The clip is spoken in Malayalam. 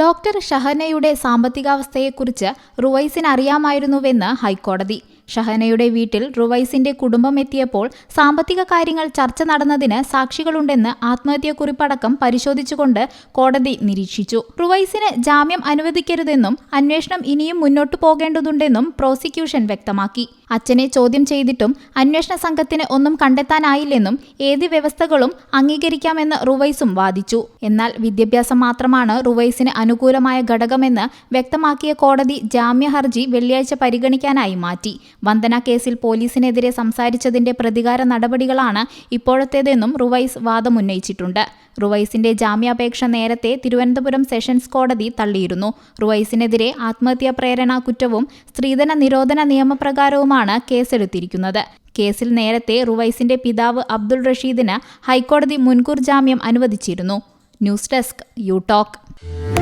ഡോക്ടർ ഷഹനയുടെ സാമ്പത്തികാവസ്ഥയെക്കുറിച്ച് റുവൈസിന് അറിയാമായിരുന്നുവെന്ന് ഹൈക്കോടതി. ഷഹനയുടെ വീട്ടിൽ റുവൈസിന്റെ കുടുംബം എത്തിയപ്പോൾ സാമ്പത്തിക കാര്യങ്ങൾ ചർച്ച നടന്നതിന് സാക്ഷികളുണ്ടെന്ന് ആത്മഹത്യക്കുറിപ്പടക്കം പരിശോധിച്ചുകൊണ്ട് കോടതി നിരീക്ഷിച്ചു. റുവൈസിന് ജാമ്യം അനുവദിക്കരുതെന്നും അന്വേഷണം ഇനിയും മുന്നോട്ടു പോകേണ്ടതുണ്ടെന്നും പ്രോസിക്യൂഷൻ വ്യക്തമാക്കി. അച്ഛനെ ചോദ്യം ചെയ്തിട്ടും അന്വേഷണ സംഘത്തിന് ഒന്നും കണ്ടെത്താനായില്ലെന്നും ഏത് വ്യവസ്ഥകളും അംഗീകരിക്കാമെന്ന് റുവൈസും വാദിച്ചു. എന്നാൽ വിദ്യാഭ്യാസം മാത്രമാണ് റുവൈസിന് അനുകൂലമായ ഘടകമെന്ന് വ്യക്തമാക്കിയ കോടതി ജാമ്യ ഹർജി വെള്ളിയാഴ്ച പരിഗണിക്കാനായി മാറ്റി. വന്ദന കേസിൽ പോലീസിനെതിരെ സംസാരിച്ചതിന്റെ പ്രതികാര നടപടികളാണ് ഇപ്പോഴത്തേതെന്നും റുവൈസ് വാദമുന്നയിച്ചിട്ടുണ്ട്. റുവൈസിന്റെ ജാമ്യാപേക്ഷ നേരത്തെ തിരുവനന്തപുരം സെഷൻസ് കോടതി തള്ളിയിരുന്നു. റുവൈസിനെതിരെ ആത്മഹത്യാ പ്രേരണ കുറ്റവും സ്ത്രീധന നിരോധന നിയമപ്രകാരവുമാണ് കേസെടുത്തിരിക്കുന്നത്. കേസിൽ നേരത്തെ റുവൈസിന്റെ പിതാവ് അബ്ദുൾ റഷീദിന് ഹൈക്കോടതി മുൻകൂർ ജാമ്യം അനുവദിച്ചിരുന്നു. News desk you talk